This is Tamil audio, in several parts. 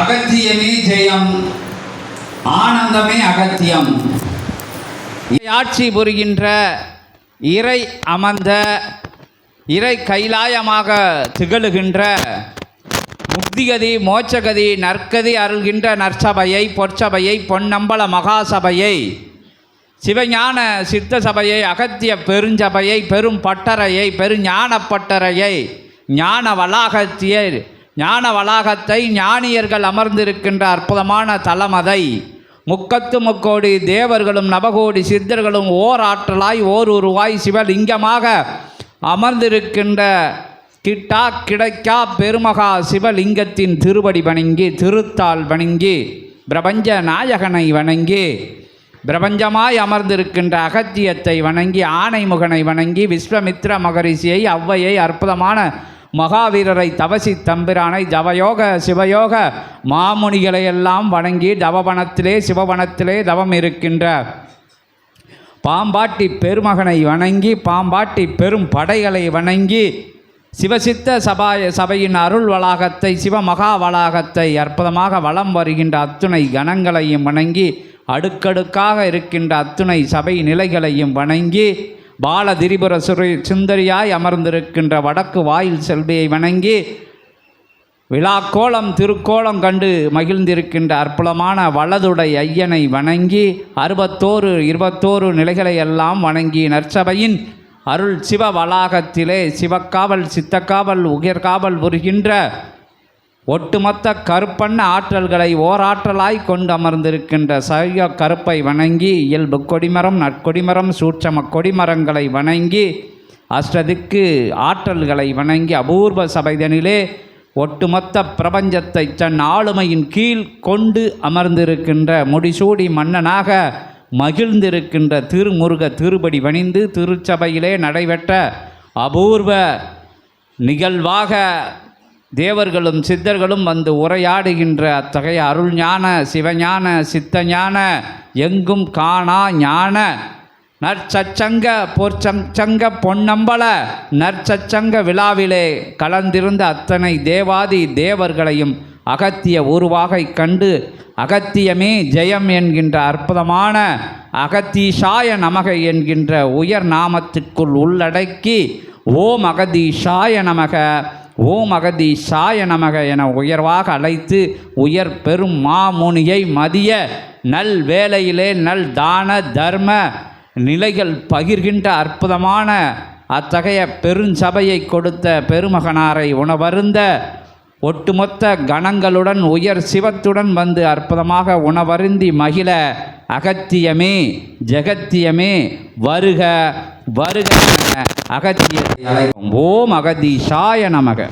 அகத்தியமே ஜெயம். ஆனந்தமே அகத்தியம். ஆட்சி புரிகின்ற இறை அமர்ந்த இறை கைலாயமாக திகழுகின்ற முக்திகதி மோட்சகதி நற்கதி அருள்கின்ற நற்சபையை பொற்சபையை பொன்னம்பல மகாசபையை சிவஞான சித்த சபையை அகத்திய பெருஞ்சபையை பெரும் பட்டறையை பெருஞான பட்டறையை ஞான வளாகத்திய ஞான வளாகத்தை ஞானியர்கள் அமர்ந்திருக்கின்ற அற்புதமான தலமதை. முக்கத்து முக்கோடி தேவர்களும் நவகோடி சித்தர்களும் ஓர் ஆற்றலாய் ஓர் உருவாய் சிவலிங்கமாக அமர்ந்திருக்கின்ற கிட்டா கிடைக்கா பெருமகா சிவலிங்கத்தின் திருவடி வணங்கி திருத்தாள் வணங்கி பிரபஞ்ச நாயகனை வணங்கி பிரபஞ்சமாய் அமர்ந்திருக்கின்ற அகத்தியத்தை வணங்கி ஆனைமுகனை வணங்கி விஸ்வமித்ர மகரிஷியை ஔவையை அற்புதமான மகாவீரரை தவசி தம்பிரானை ஜவயோக சிவயோக மாமுனிகளை எல்லாம் வணங்கி தவவனத்திலே சிவவனத்திலே தவம் இருக்கின்ற பாம்பாட்டி பெருமகனை வணங்கி பாம்பாட்டி பெரும் படைகளை வணங்கி சிவசித்த சபாய சபையின் அருள் வளாகத்தை சிவமகா வளாகத்தை அற்புதமாக வலம் வருகின்ற அத்துணை கணங்களையும் வணங்கி அடுக்கடுக்காக இருக்கின்ற அத்துணை சபை நிலைகளையும் வணங்கி பாலதிரிபுர சுரி சுந்தரியாய் அமர்ந்திருக்கின்ற வடக்கு வாயில் செல்வியை வணங்கி விழாக்கோலம் திருக்கோலம் கண்டு மகிழ்ந்திருக்கின்ற அற்புதமான வலதுடை ஐயனை வணங்கி அறுபத்தோரு இருபத்தோரு நிலைகளை எல்லாம் வணங்கி நற்சபையின் அருள் சிவ வளாகத்திலே சிவக்காவல் சித்தக்காவல் உயர்காவல் புரிகின்ற ஒட்டுமொத்த கருப்பண்ண ஆற்றல்களை ஓராற்றலாய் கொண்டு அமர்ந்திருக்கின்ற சைவ கருப்பை வணங்கி இயல்பு கொடிமரம் நற்கொடிமரம் சூட்சம கொடிமரங்களை வணங்கி அஷ்டதிக்கு ஆற்றல்களை வணங்கி அபூர்வ சபைதனிலே ஒட்டுமொத்த பிரபஞ்சத்தை தன் ஆளுமையின் கீழ் கொண்டு அமர்ந்திருக்கின்ற முடிசூடி மன்னனாக மகிழ்ந்திருக்கின்ற திருமுருக திருப்படி வணிந்து திருச்சபையிலே நடைபெற்ற அபூர்வ நிகழ்வாக தேவர்களும் சித்தர்களும் வந்து உரையாடுகின்ற அத்தகைய அருள்ஞான சிவஞான சித்தஞான எங்கும் காணா ஞான நற்சச்சங்க பொற்சங்க பொன்னம்பல நற்சச்சங்க விழாவிலே கலந்திருந்த அத்தனை தேவாதி தேவர்களையும் அகத்திய உருவாகை கண்டு அகத்தியமே ஜெயம் என்கின்ற அற்புதமான அகத்தீஷாய நமக என்கின்ற உயர் நாமத்திற்குள் உள்ளடக்கி ஓம் அகதீஷாய நமக ஓம் அகதி சாய நமக என உயர்வாக அழைத்து உயர் பெரும் மாமுனியை மதிய நல் வேலையிலே நல் தான தர்ம நிலைகள் பகிர்கின்ற அற்புதமான அத்தகைய பெருஞ்சபையை கொடுத்த பெருமகனாரை உணவருந்த ஒட்டுமொத்த கணங்களுடன் உயர் சிவத்துடன் வந்து அற்புதமாக உணவருந்தி மகிழ அகத்தியமே ஜெகத்தியமே வருக வருக. அகத்தியத்தை அழைப்போம் ஓம் அகதீஷாய நமக.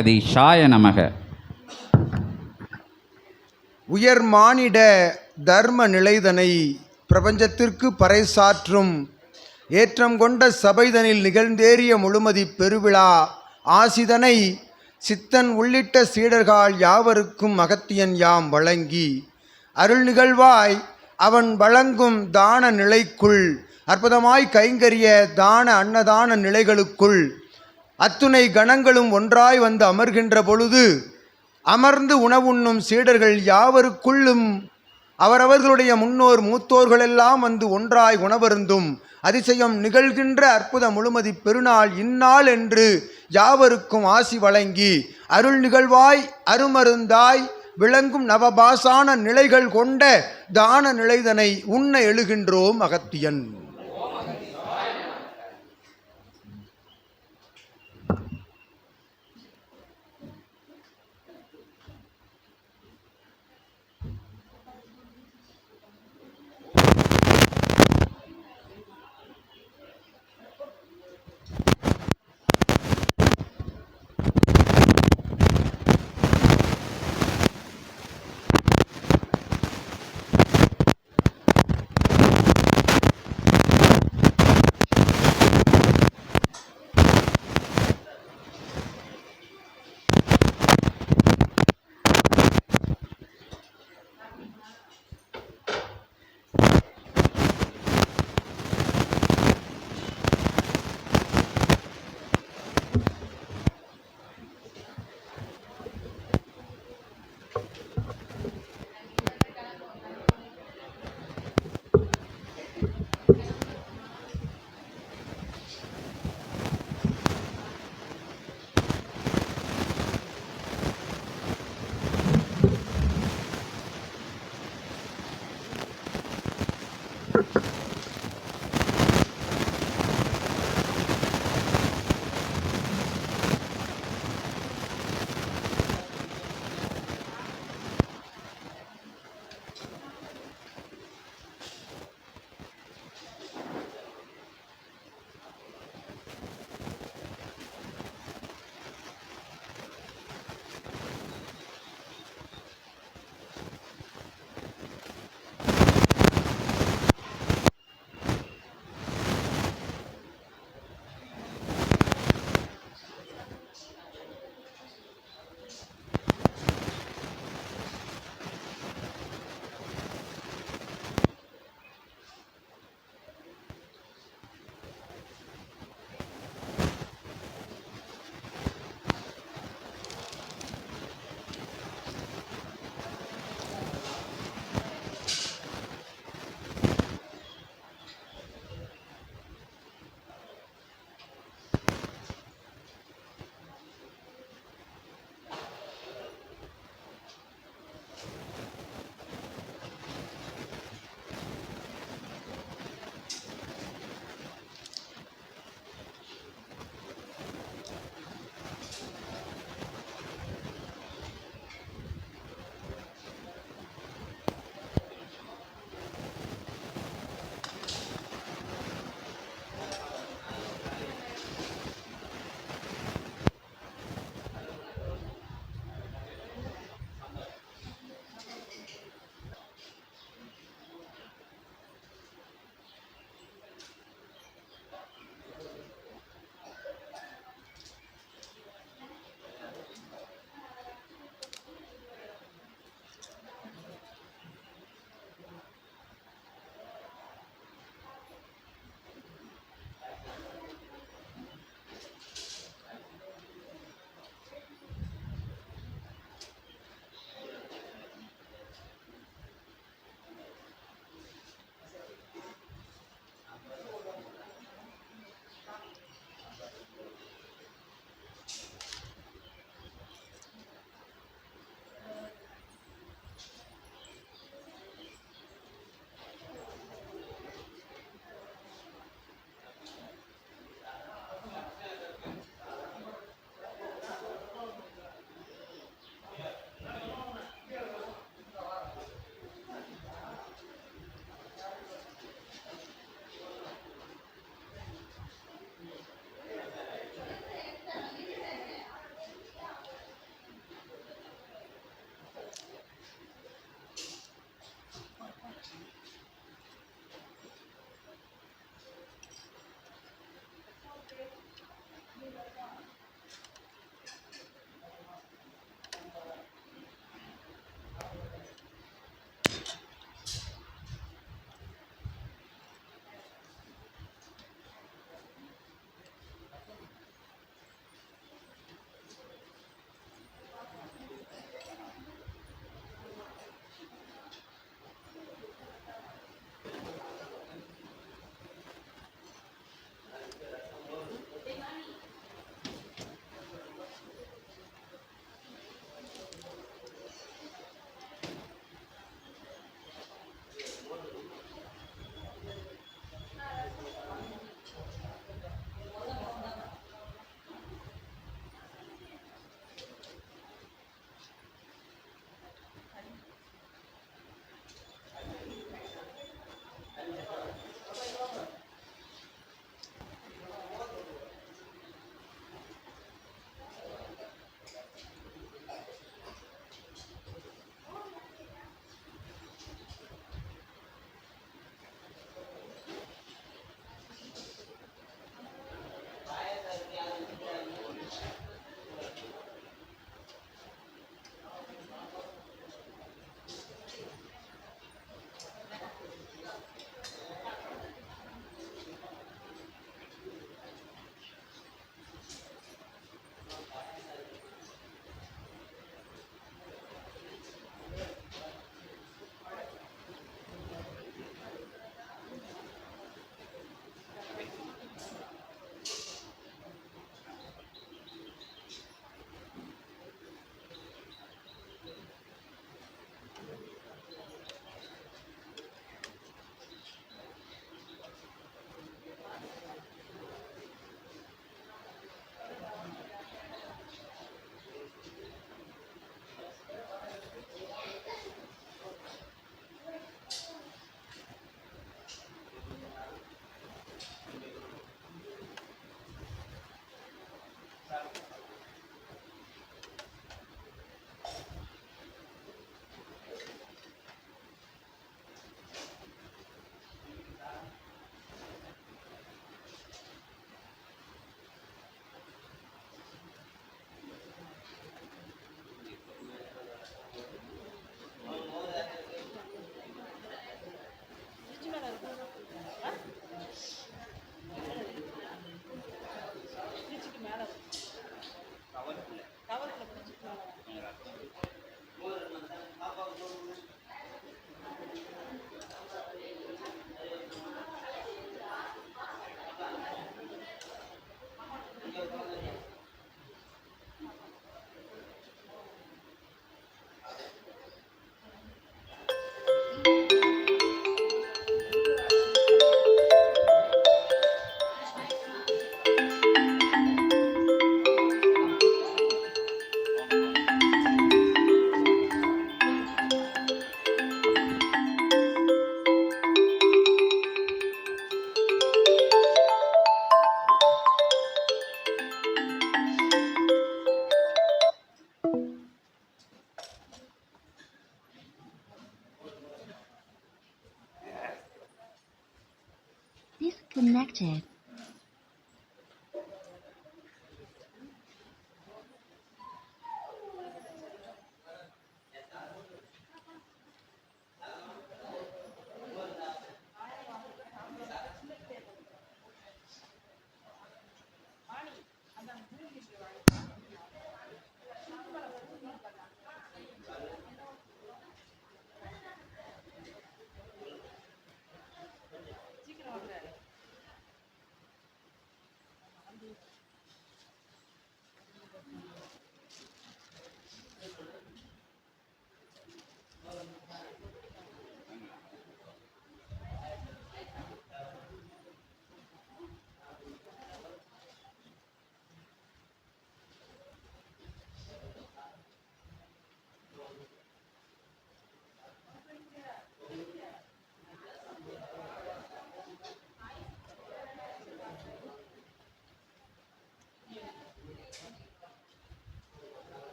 ஓம் நமக. உயர் மானிட தர்ம நிலைதனை பிரபஞ்சத்திற்கு பறைசாற்றும் ஏற்றம் கொண்ட சபைதனில் நிகழ்ந்தேறிய முழுமதி பெருவிழா ஆசிதனை சித்தன் உள்ளிட்ட சீடர்கள் யாவருக்கும் அகத்தியன் யாம் வழங்கி அருள் நிகழ்வாய் அவன் வழங்கும் தான நிலைக்குள் அற்புதமாய் கைங்கரிய தான அன்னதான நிலைகளுக்குள் அத்துணை கணங்களும் ஒன்றாய் வந்து அமர்கின்ற பொழுது அமர்ந்து உணவுண்ணும் சீடர்கள் யாவருக்குள்ளும் அவரவர்களுடைய முன்னோர் மூத்தோர்களெல்லாம் வந்து ஒன்றாய் உணவருந்தும் அதிசயம் நிகழ்கின்ற அற்புத முழுமதி பெருநாள் இந்நாள் என்று யாவருக்கும் ஆசி வழங்கி அருள் நிகழ்வாய் அருமருந்தாய் விளங்கும் நவபாசான நிலைகள் கொண்ட தான நிலைதனை உண்ண எழுகின்றோம் அகத்தியன்.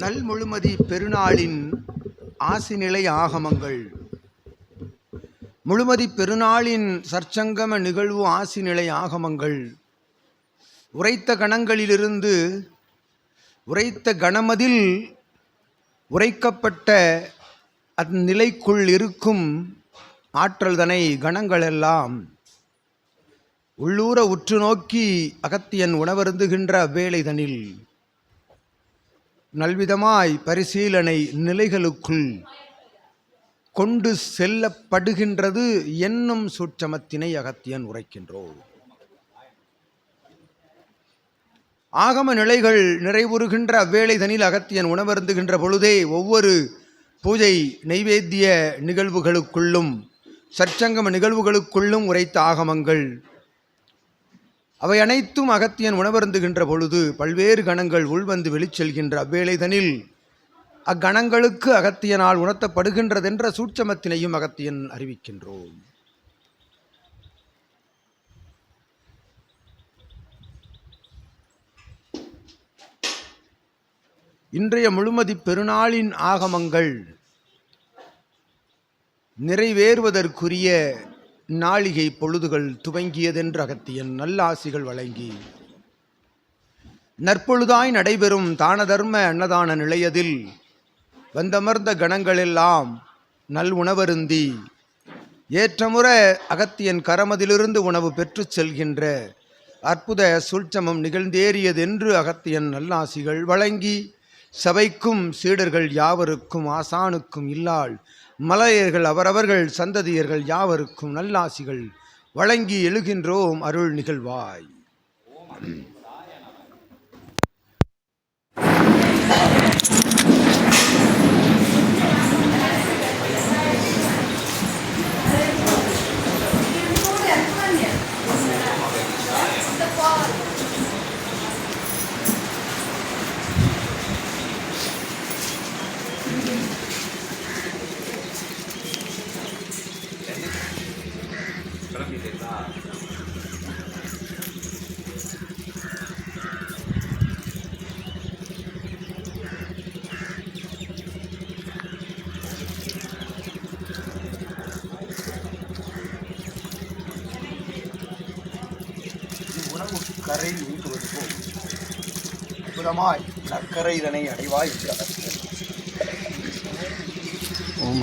நல் முழுமதி பெருநாளின் ஆசிநிலை ஆகமங்கள். முழுமதி பெருநாளின் சற்சங்கம நிகழ்வு ஆசிநிலை ஆகமங்கள். உரைத்த கணங்களிலிருந்து உரைத்த கணமதில் உரைக்கப்பட்ட அந்நிலைக்குள் இருக்கும் ஆற்றல்தனை கணங்களெல்லாம் உள்ளூர உற்று நோக்கி அகத்தியன் உணவருந்துகின்ற அவ்வேளைதனில் நல்விதமாய் பரிசீலனை நிலைகளுக்குள் கொண்டு செல்லப்படுகின்றது என்னும் சூட்சமத்தினை அகத்தியன் உரைக்கின்றோம். ஆகம நிலைகள் நிறைவுறுகின்ற அவ்வேளைதனில் அகத்தியன் உணவருந்துகின்ற பொழுதே ஒவ்வொரு பூஜை நைவேத்திய நிகழ்வுகளுக்குள்ளும் சற்சங்கம நிகழ்வுகளுக்குள்ளும் உரைத்த ஆகமங்கள் அவை அனைத்தும் அகத்தியன் உணவருந்துகின்ற பொழுது பல்வேறு கணங்கள் உள்வந்து வெளிச்செல்கின்ற அவ்வேளைதனில் அக்கணங்களுக்கு அகத்தியனால் உணர்த்தப்படுகின்றதென்ற சூட்சமத்தினையும் அகத்தியன் அறிவிக்கின்றோம். இன்றைய முழுமதி பெருநாளின் ஆகமங்கள் நிறைவேறுவதற்குரிய நாளிகை பொழுதுகள் துவங்கியதென்று அகத்தியன் நல்லாசிகள் வழங்கி. நற்பொழுதாய் நடைபெறும் தானதர்ம அன்னதான நிலையதில் வந்தமர்ந்த கணங்களெல்லாம் நல் உணவருந்தி ஏற்றமுற அகத்தியன் கரமதிலிருந்து உணவு பெற்று செல்கின்ற அற்புத சூழ்ச்சமம் நிகழ்ந்தேறியதென்று அகத்தியன் நல்லாசிகள் வழங்கி சபைக்கும் சீடர்கள் யாவருக்கும் ஆசானுக்கும் இல்லாள் மலையர்கள் அவரவர்கள் சந்ததியர்கள் யாவருக்கும் நல்லாசிகள் வழங்கி எழுகின்றோம் அருள் நிகழ்வாய் உணவு இருக்கும் அற்புதமாய் சர்க்கரை இதனை அடைவாய். ஓ அகத்தியன் ஓம்